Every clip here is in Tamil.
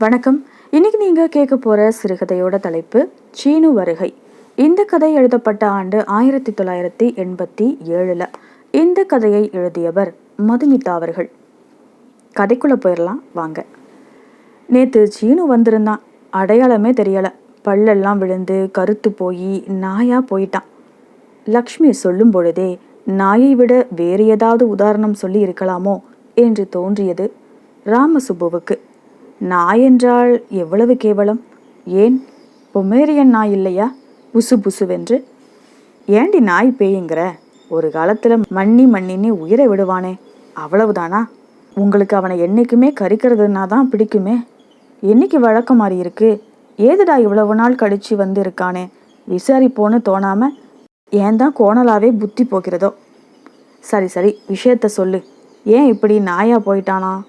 வணக்கம். இன்னைக்கு நீங்க கேட்க போற சிறுகதையோட தலைப்பு சீனு வருகை. இந்த கதை எழுதப்பட்ட ஆண்டு ஆயிரத்தி தொள்ளாயிரத்தி எண்பத்தி ஏழுல இந்த கதையை எழுதியவர் மதுமிதா அவர்கள். கதைக்குள்ள போயிடலாம் வாங்க. நேத்து சீனு வந்திருந்தான். அடையாளமே தெரியல. பல்லெல்லாம் விழுந்து கருத்து போய் நாயா போயிட்டான். லக்ஷ்மி சொல்லும் பொழுதே நாயை விட வேறு ஏதாவது உதாரணம் சொல்லி இருக்கலாமோ? என்று தோன்றியது ராமசுப்புவுக்கு. நாய் என்றால் எவ்வளவு கேவலம்? ஏன்? பொமேரியன் நாய் இல்லையா? புசு புசுவென்று. ஏண்டி நாய் பேயுங்கிற? ஒரு காலத்தில் மண்ணி மண்ணின்னு உயிரை விடுவானே. அவ்வளவுதானா? உங்களுக்கு அவனை என்றைக்குமே கறிக்கிறதுனா தான் பிடிக்குமே. என்னைக்கு வழக்கம் மாறி இருக்கு? ஏதுடா இவ்வளவு நாள் கழிச்சு வந்து இருக்கானே விசாரிப்போன்னு தோணாம ஏன் தான் கோணலாவே புத்தி போகிறதோ? சரி சரி விஷயத்த சொல்லு. ஏன் இப்படி நாயா போயிட்டானா?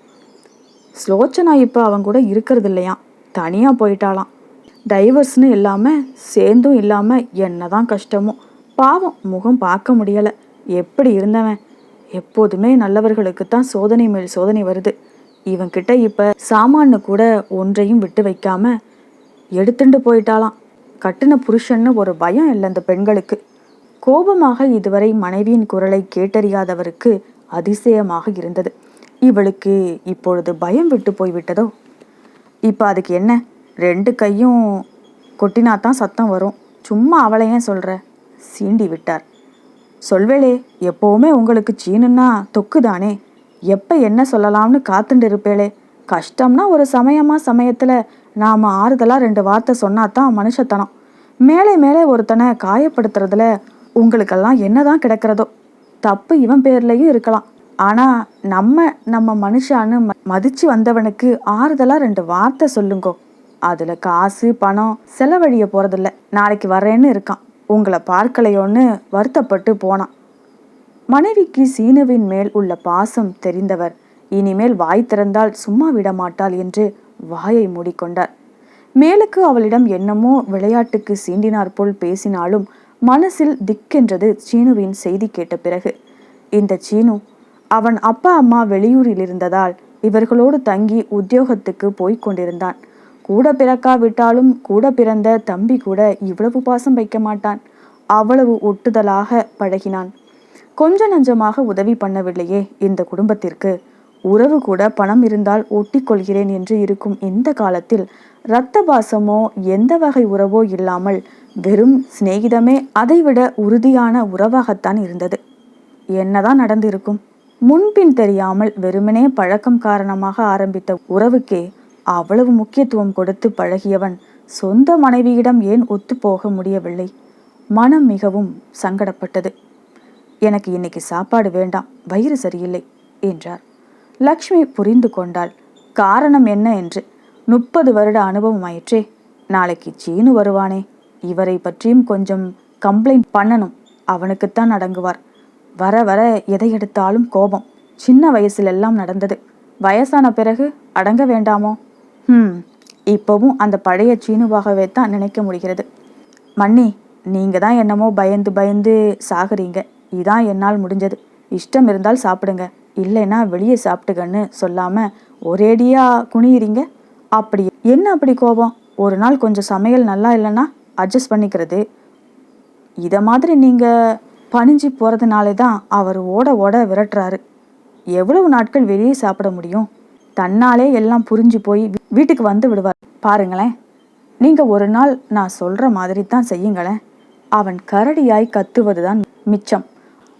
ஸ்லோச்சனா இப்போ அவங்க கூட இருக்கிறது இல்லையாம் தனியாக போயிட்டாலாம் டைவர்ஸ்னு இல்லாமல் சேர்ந்தும் இல்லாமல் என்னதான் கஷ்டமோ பாவம் முகம் பார்க்க முடியலை. எப்படி இருந்தவன்? எப்போதுமே நல்லவர்களுக்கு தான் சோதனை மேல் சோதனை வருது. இவன்கிட்ட இப்போ சாமான்னு கூட ஒன்றையும் விட்டு வைக்காம எடுத்துட்டு போயிட்டாலாம் கட்டின புருஷன்னு ஒரு பயம் இல்லை அந்த பெண்களுக்கு. கோபமாக இதுவரை மனைவியின் குரலை கேட்டறியாதவருக்கு அதிசயமாக இருந்தது. இவளுக்கு இப்பொழுது பயம் விட்டு போய்விட்டதோ? இப்போ அதுக்கு என்ன? ரெண்டு கையும் கொட்டினாத்தான் சத்தம் வரும். சும்மா அவளை ஏன் சொல்கிற சீண்டி விட்டார். சொல்வேளே எப்போவுமே உங்களுக்கு சீனுன்னா தொக்குதானே? எப்போ என்ன சொல்லலாம்னு காத்துண்டு இருப்பேளே? கஷ்டம்னா ஒரு சமயமா சமயத்தில் நாம் ஆறுதலாக ரெண்டு வார்த்தை சொன்னா தான் மனுஷத்தனம். மேலே மேலே ஒருத்தனை காயப்படுத்துறதுல உங்களுக்கெல்லாம் என்னதான் கிடக்கிறதோ? தப்பு இவன் பேர்லேயும் இருக்கலாம். ஆனால் நம்ம நம்ம மனுஷான்னு ம மதிச்சு வந்தவனுக்கு ஆறுதலாக ரெண்டு வார்த்தை சொல்லுங்கோ. அதில் காசு பணம் செலவழிய போகிறதில்ல நாளைக்கு வரேன்னு இருக்கான். உங்களை பார்க்கலையோன்னு வருத்தப்பட்டு போனான். மனைவிக்கு சீனுவின் மேல் உள்ள பாசம் தெரிந்தவர் இனிமேல் வாய் திறந்தால் சும்மா விட மாட்டாள் என்று வாயை மூடிக்கொண்டார். மேலுக்கு அவளிடம் என்னமோ விளையாட்டுக்கு சீண்டினார் போல் பேசினாலும் மனசில் திக்கென்றது சீனுவின் செய்தி கேட்ட பிறகு. இந்த சீனு அவன் அப்பா அம்மா வெளியூரில் இருந்ததால் இவர்களோடு தங்கி உத்தியோகத்துக்கு போய்க் கொண்டிருந்தான். கூட பிறக்காவிட்டாலும் கூட பிறந்த தம்பி கூட இவ்வளவு பாசம் வைக்க மாட்டான். அவ்வளவு ஒட்டுதலாக பழகினான். கொஞ்ச நஞ்சமாக உதவி பண்ணவில்லையே இந்த குடும்பத்திற்கு. உறவு கூட பணம் இருந்தால் ஒட்டிக்கொள்கிறேன் என்று இருக்கும் இந்த காலத்தில் இரத்த பாசமோ எந்த வகை உறவோ இல்லாமல் வெறும் சிநேகிதமே அதைவிட உறுதியான உறவாகத்தான் இருந்தது. என்னதான் நடந்திருக்கும்? முன்பின் தெரியாமல் வெறுமனே பழக்கம் காரணமாக ஆரம்பித்த உறவுக்கே அவ்வளவு முக்கியத்துவம் கொடுத்து பழகியவன் சொந்த மனைவியிடம் ஏன் ஒத்துப்போக முடியவில்லை? மனம் மிகவும் சங்கடப்பட்டது. எனக்கு இன்னைக்கு சாப்பாடு வேண்டாம் வயிறு சரியில்லை என்றார். லக்ஷ்மி புரிந்து கொண்டாள். காரணம் என்ன என்று. முப்பது வருட அனுபவம் ஆயிற்றே. நாளைக்கு சீனு வருவானே. இவரை பற்றியும் கொஞ்சம் கம்ப்ளைண்ட் பண்ணணும். அவனுக்குத்தான் அடங்குவார். வர வர எதை எடுத்தாலும் கோபம். சின்ன வயசுல எல்லாம் நடந்தது. வயசான பிறகு அடங்க வேண்டாமோ? ம் இப்போவும் அந்த பழைய சீனுவாகவே தான் நினைக்க முடிகிறது. மன்னி நீங்க தான் என்னமோ பயந்து பயந்து சாகுறீங்க. இதான் என்னால் முடிஞ்சது. இஷ்டம் இருந்தால் சாப்பிடுங்க. இல்லைன்னா வெளியே சாப்பிட்டுக்கன்னு சொல்லாம ஒரேடியா குனியிறீங்க? அப்படி என்ன அப்படி கோபம்? ஒரு நாள் கொஞ்சம் சமையல் நல்லா இல்லைன்னா அட்ஜஸ்ட் பண்ணிக்கிறது. இதை மாதிரி நீங்கள் பணிஞ்சு போகிறதுனாலே தான் அவர் ஓட ஓட விரட்டுறாரு. எவ்வளவு நாட்கள் வெளியே சாப்பிட முடியும்? தன்னாலே எல்லாம் புரிஞ்சு போய் வீட்டுக்கு வந்து விடுவார். பாருங்களேன். நீங்கள் ஒரு நாள் நான் சொல்கிற மாதிரி தான் செய்யுங்களேன். அவன் கரடியாய் கத்துவது தான் மிச்சம்.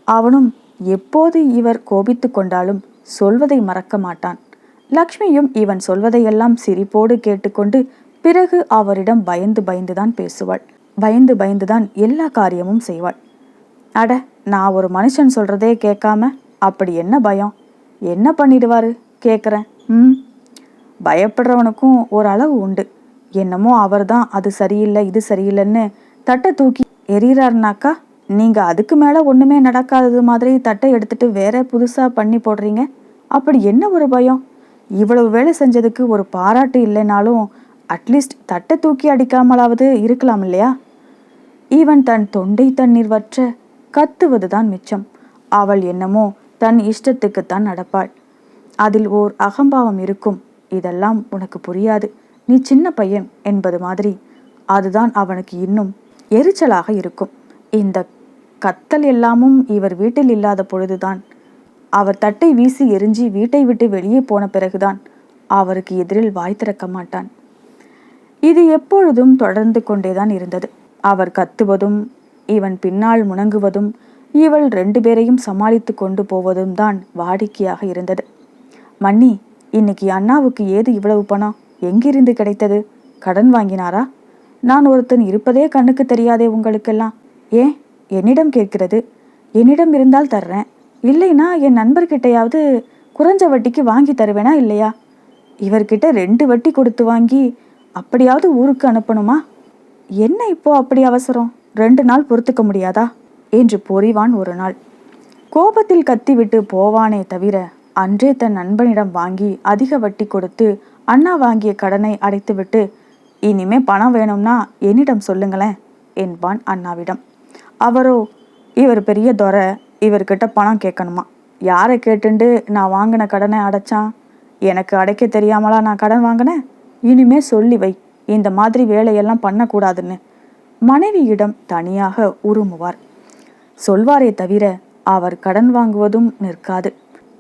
அவனும் எப்போது இவர் கோபித்து கொண்டாலும் சொல்வதை மறக்க மாட்டான். லக்ஷ்மியும் இவன் சொல்வதையெல்லாம் சிரிப்போடு கேட்டுக்கொண்டு பிறகு அவரிடம் பயந்து பயந்துதான் பேசுவாள். பயந்து பயந்துதான் எல்லா காரியமும் செய்வாள். அட நான் ஒரு மனுஷன் சொல்றதே கேட்காம அப்படி என்ன பயம்? என்ன பண்ணிடுவாரு? கேட்குறேன் ம். பயப்படுறவனுக்கும் ஒரு அளவு உண்டு. என்னமோ அவர் தான் அது சரியில்லை இது சரியில்லைன்னு தட்டை தூக்கி எறிகிறாருனாக்கா நீங்கள் அதுக்கு மேலே ஒன்றுமே நடக்காதது மாதிரி தட்டை எடுத்துட்டு வேற புதுசாக பண்ணி போடுறீங்க. அப்படி என்ன ஒரு பயம்? இவ்வளவு வேலை செஞ்சதுக்கு ஒரு பாராட்டு இல்லைனாலும் அட்லீஸ்ட் தட்டை தூக்கி அடிக்காமலாவது இருக்கலாம் இல்லையா? ஈவன் தன் தொண்டை தண்ணீர் வற்ற கத்துவதுதான் மிச்சம். அவள் என்னமோ தன் இஷ்டத்துக்குத்தான் நடப்பாள். அதில் ஓர் அகம்பாவம் இருக்கும். இதெல்லாம் உனக்கு புரியாது. நீ சின்ன பையன் என்பது மாதிரி. அதுதான் அவனுக்கு இன்னும் எரிச்சலாக இருக்கும். இந்த கத்தல் எல்லாமும் இவர் வீட்டில் இல்லாத பொழுதுதான். அவர் தட்டை வீசி எரிஞ்சி வீட்டை விட்டு வெளியே போன பிறகுதான் அவருக்கு எதிரில் வாய் திறக்க மாட்டான். இது எப்பொழுதும் தொடர்ந்து கொண்டேதான் இருந்தது. அவர் கத்துவதும் இவன் பின்னால் முணங்குவதும் இவள் ரெண்டு பேரையும் சமாளித்து கொண்டு போவதும் தான் வாடிக்கையாக இருந்தது. மன்னி இன்னைக்கு அண்ணாவுக்கு ஏது இவ்வளவு பணம்? எங்கிருந்து கிடைத்தது? கடன் வாங்கினாரா? நான் ஒருத்தன் இருப்பதே கண்ணுக்கு தெரியாதே உங்களுக்கெல்லாம். ஏன்? என்னிடம் கேட்கிறது. என்னிடம் இருந்தால் தர்றேன். இல்லைனா என் நண்பர்கிட்டையாவது குறைஞ்ச வட்டிக்கு வாங்கி தருவேனா இல்லையா? இவர்கிட்ட ரெண்டு வட்டி கொடுத்து வாங்கி அப்படியாவது ஊருக்கு அனுப்பணுமா? என்ன இப்போ அப்படி அவசரம்? ரெண்டு நாள் பொறுத்துக்க முடியாதா? என்று பொறிவான் ஒரு நாள். கோபத்தில் கத்திவிட்டு போவானே தவிர அன்றே தன் நண்பனிடம் வாங்கி அதிக வட்டி கொடுத்து அண்ணா வாங்கிய கடனை அடைத்துவிட்டு இனிமே பணம் வேணும்னா என்னிடம் சொல்லுங்களேன் என்பான் அண்ணாவிடம். அவரோ இவர் பெரிய துறை இவர்கிட்ட பணம் கேட்கணுமா? யாரை கேட்டுண்டு நான் வாங்கின கடனை அடைச்சான்? எனக்கு அடைக்க தெரியாமலா நான் கடன் வாங்கினேன்? இனிமே சொல்லி வை இந்த மாதிரி வேலையெல்லாம் பண்ணக்கூடாதுன்னு. மனைவியிடம் தனியாக உருமுவார். சொல்வாரே தவிர அவர் கடன் வாங்குவதும் நிற்காது.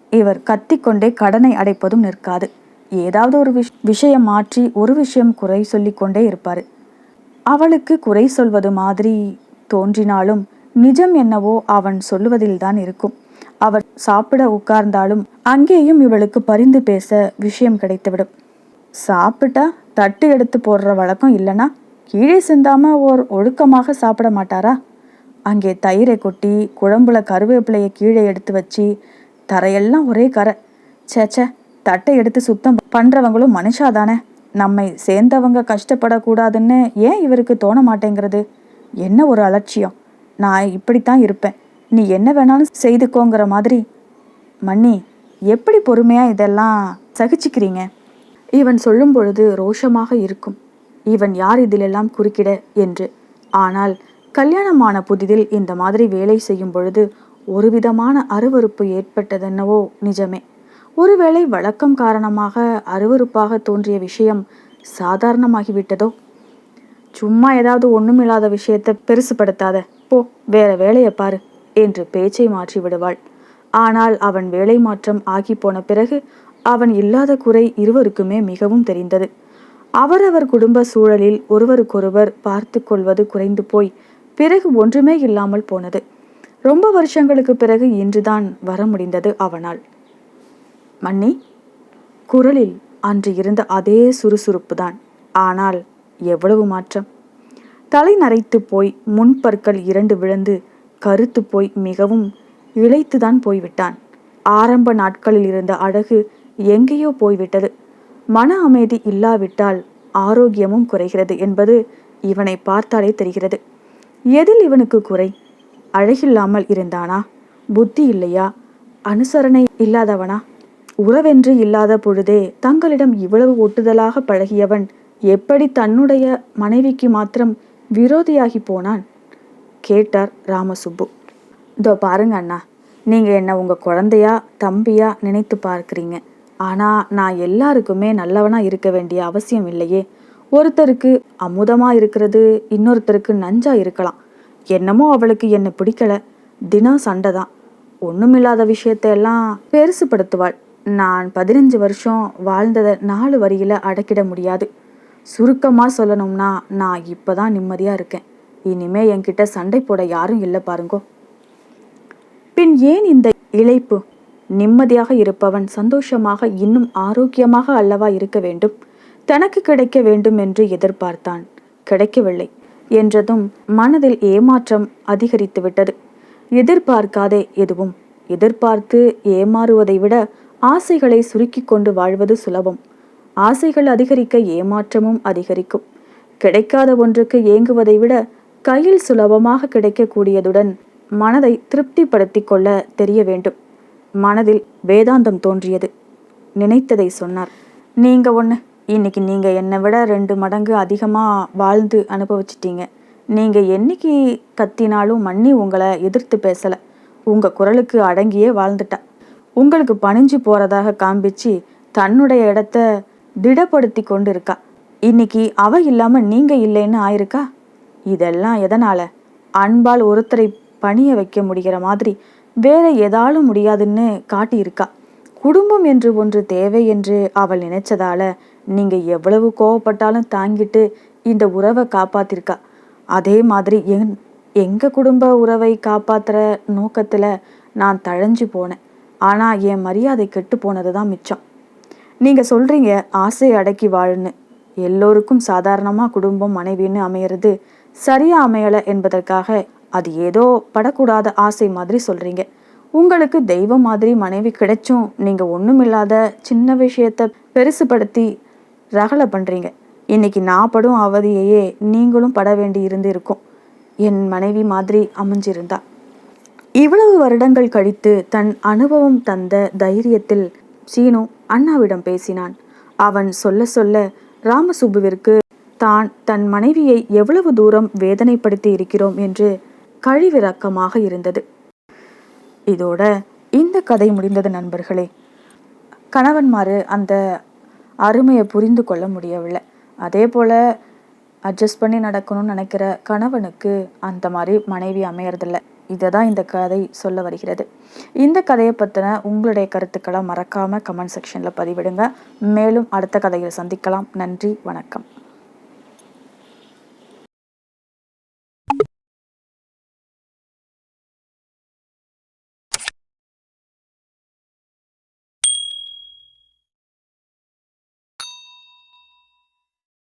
இவர் கத்திக்கொண்டே கடனை அடைப்பதும் நிற்காது. ஏதாவது ஒரு விஷ் விஷயம் மாற்றி ஒரு விஷயம் குறை சொல்லிக்கொண்டே இருப்பார். அவளுக்கு குறை சொல்வது மாதிரி தோன்றினாலும் நிஜம் என்னவோ அவன் சொல்லுவதில்தான் இருக்கும். அவர் சாப்பிட உட்கார்ந்தாலும் அங்கேயும் இவளுக்கு பரிந்து பேச விஷயம் கிடைத்துவிடும். சாப்பிட்டா தட்டு எடுத்து போடுற வழக்கம் இல்லைனா கீழே சிந்தாம ஓர் ஒழுக்கமாக சாப்பிட மாட்டாரா? அங்கே தயிரை கொட்டி குழம்புல கருவேப்பிலையை கீழே எடுத்து வச்சு தரையெல்லாம் ஒரே கரை. சேச்சே தட்டை எடுத்து சுத்தம் பண்றவங்களும் மனுஷாதானே நம்மை சேர்ந்தவங்க கஷ்டப்படக்கூடாதுன்னு ஏன் இவருக்கு தோண மாட்டேங்கிறது? என்ன ஒரு அலட்சியம். நான் இப்படித்தான் இருப்பேன். நீ என்ன வேணாலும் செய்துக்கோங்கிற மாதிரி. மன்னி எப்படி பொறுமையா இதெல்லாம் சகிச்சுக்கிறீங்க? இவன் சொல்லும் பொழுது ரோஷமாக இருக்கும். இவன் யார் இதிலெல்லாம் குறுக்கிட? என்று. ஆனால் கல்யாணமான புதிதில் இந்த மாதிரி வேலை செய்யும் பொழுது ஒரு விதமான அருவறுப்பு ஏற்பட்டதென்னவோ நிஜமே. ஒருவேளை வழக்கம் காரணமாக அருவறுப்பாக தோன்றிய விஷயம் சாதாரணமாகிவிட்டதோ? சும்மா ஏதாவது ஒண்ணுமில்லாத விஷயத்தை பெருசுப்படுத்தாத போ வேற வேலையை பாரு என்று பேச்சை மாற்றி விடுவாள். ஆனால் அவன் வேலை மாற்றம் ஆகி போன பிறகு அவன் இல்லாத குறை இருவருக்குமே மிகவும் தெரிந்தது. அவரவர் குடும்ப சூழலில் ஒருவருக்கொருவர் பார்த்து கொள்வது குறைந்து போய் பிறகு ஒன்றுமே இல்லாமல் போனது. ரொம்ப வருஷங்களுக்கு பிறகு இன்றுதான் வர முடிந்தது அவனால். மன்னி குரலில் அன்று இருந்த அதே சுறுசுறுப்பு தான் ஆனால் எவ்வளவு மாற்றம்? தலை நரைத்து போய் முன்பற்கள் இரண்டு விழுந்து கருத்து போய் மிகவும் இழைத்துதான் போய்விட்டான். ஆரம்ப நாட்களில் இருந்த அழகு எங்கேயோ போய்விட்டது. மன அமைதி இல்லாவிட்டால் ஆரோக்கியமும் குறைகிறது என்பது இவனை பார்த்தாலே தெரிகிறது. எதில் இவனுக்கு குறை? அழகில்லாமல் இருந்தானா? புத்தி இல்லையா? அனுசரணை இல்லாதவனா? உறவென்று இல்லாத பொழுதே தங்களிடம் இவ்வளவு ஒட்டுதலாக பழகியவன் எப்படி தன்னுடைய மனைவிக்கு மாத்திரம் விரோதியாகி போனான்? கேட்டார் ராமசுப்பு. இதோ பாருங்க அண்ணா நீங்கள் என்ன உங்கள் குழந்தையா தம்பியா நினைத்து பார்க்குறீங்க? ஆனால் நான் எல்லாருக்குமே நல்லவனாக இருக்க வேண்டிய அவசியம் இல்லையே. ஒருத்தருக்கு அமுதமாக இருக்கிறது இன்னொருத்தருக்கு நஞ்சா இருக்கலாம். என்னமோ அவளுக்கு என்னை பிடிக்கல. தினம் சண்டை தான். ஒன்றுமில்லாத விஷயத்தையெல்லாம் பெருசுப்படுத்துவாள். நான் பதினஞ்சு வருஷம் வாழ்ந்ததை நாலு வரியில் அடக்கிட முடியாது. சுருக்கமாக சொல்லணும்னா நான் இப்போ தான் நிம்மதியாக இருக்கேன். இனிமே என்கிட்ட சண்டை போட யாரும் இல்லை பாருங்கோ. பின் ஏன் இந்த இழைப்பு? நிம்மதியாக இருப்பவன் சந்தோஷமாக இன்னும் ஆரோக்கியமாக அல்லவா இருக்க வேண்டும்? தனக்கு கிடைக்க வேண்டும் என்று எதிர்பார்த்தான். கிடைக்கவில்லை. என்றதும் மனதில் ஏமாற்றம் அதிகரித்துவிட்டது எதிர்பார்க்காதே எதுவும். எதிர்பார்த்து ஏமாறுவதை விட ஆசைகளை சுருக்கி கொண்டு வாழ்வது சுலபம். ஆசைகள் அதிகரிக்க ஏமாற்றமும் அதிகரிக்கும். கிடைக்காத ஒன்றுக்கு ஏங்குவதை விட கையில் சுலபமாக கிடைக்கக்கூடியதுடன் மனதை திருப்திப்படுத்திக் கொள்ள தெரிய வேண்டும். மனதில் வேதாந்தம் தோன்றியது. நினைத்ததை சொன்னார். நீங்க ஒன்று இன்னைக்கு நீங்க என்னை விட ரெண்டு மடங்கு அதிகமாக வாழ்ந்து அனுபவிச்சிட்டீங்க. நீங்க என்னைக்கு கத்தினாலும் மன்னி உங்களை எதிர்த்து பேசல. உங்க குரலுக்கு அடங்கியே வாழ்ந்துட்டா. உங்களுக்கு பணிஞ்சு போறதாக காண்பிச்சு தன்னுடைய இடத்த திடப்படுத்தி கொண்டு இருக்கா இன்னைக்கு அவ இல்லாம நீங்க இல்லைன்னு ஆயிருக்கா? இதெல்லாம் எதனால? அன்பால் ஒருத்தரை பணிய வைக்க முடிகிற மாதிரி வேற ஏதாலும் முடியாதுன்னு காட்டியிருக்கா. குடும்பம் என்று ஒன்று தேவை என்று அவள் நினைச்சதால நீங்க எவ்வளவு கோவப்பட்டாலும் தாங்கிட்டு இந்த உறவை காப்பாத்திருக்கா. அதே மாதிரி என் எங்க குடும்ப உறவை காப்பாத்துற நோக்கத்துல நான் தழைஞ்சு போனேன். ஆனா என் மரியாதை கெட்டு போனது தான் மிச்சம். நீங்க சொல்றீங்க ஆசையை அடக்கி வாழுன்னு. எல்லோருக்கும் சாதாரணமா குடும்பம் மனைவின்னு அமையிறது சரியா அமையல என்பதற்காக அது ஏதோ படக்கூடாத ஆசை மாதிரி சொல்றீங்க. உங்களுக்கு தெய்வம் மாதிரி மனைவி கிடைச்சும் நீங்க ஒண்ணுமில்லாத சின்ன விஷயத்த பெருசுபடுத்தி ரகலை பண்றீங்க. இன்னைக்கு நான் படும் அவதியையே நீங்களும் பட வேண்டி இருந்து இருக்கும் என் மனைவி மாதிரி அமைஞ்சிருந்தா. இவ்வளவு வருடங்கள் கழித்து தன் அனுபவம் தந்த தைரியத்தில் சீனு அண்ணாவிடம் பேசினான். அவன் சொல்ல சொல்ல ராமசுபுவிற்கு தான் தன் மனைவியை எவ்வளவு தூரம் வேதனைப்படுத்தி இருக்கிறோம் என்று கழிவிறக்கமாக இருந்தது. இதோட இந்த கதை முடிந்தது நண்பர்களே. கணவன்மாறு அந்த அருமையை புரிந்து கொள்ள முடியவில்லை. அதே போல் அட்ஜஸ்ட் பண்ணி நடக்கணும்னு நினைக்கிற கணவனுக்கு அந்த மாதிரி மனைவி அமையறதில்ல. இதை தான் இந்த கதை சொல்ல வருகிறது. இந்த கதையை பற்றின உங்களுடைய கருத்துக்களை மறக்காமல் கமெண்ட் செக்ஷனில் பதிவிடுங்க. மேலும் அடுத்த கதையில் சந்திக்கலாம். நன்றி வணக்கம்.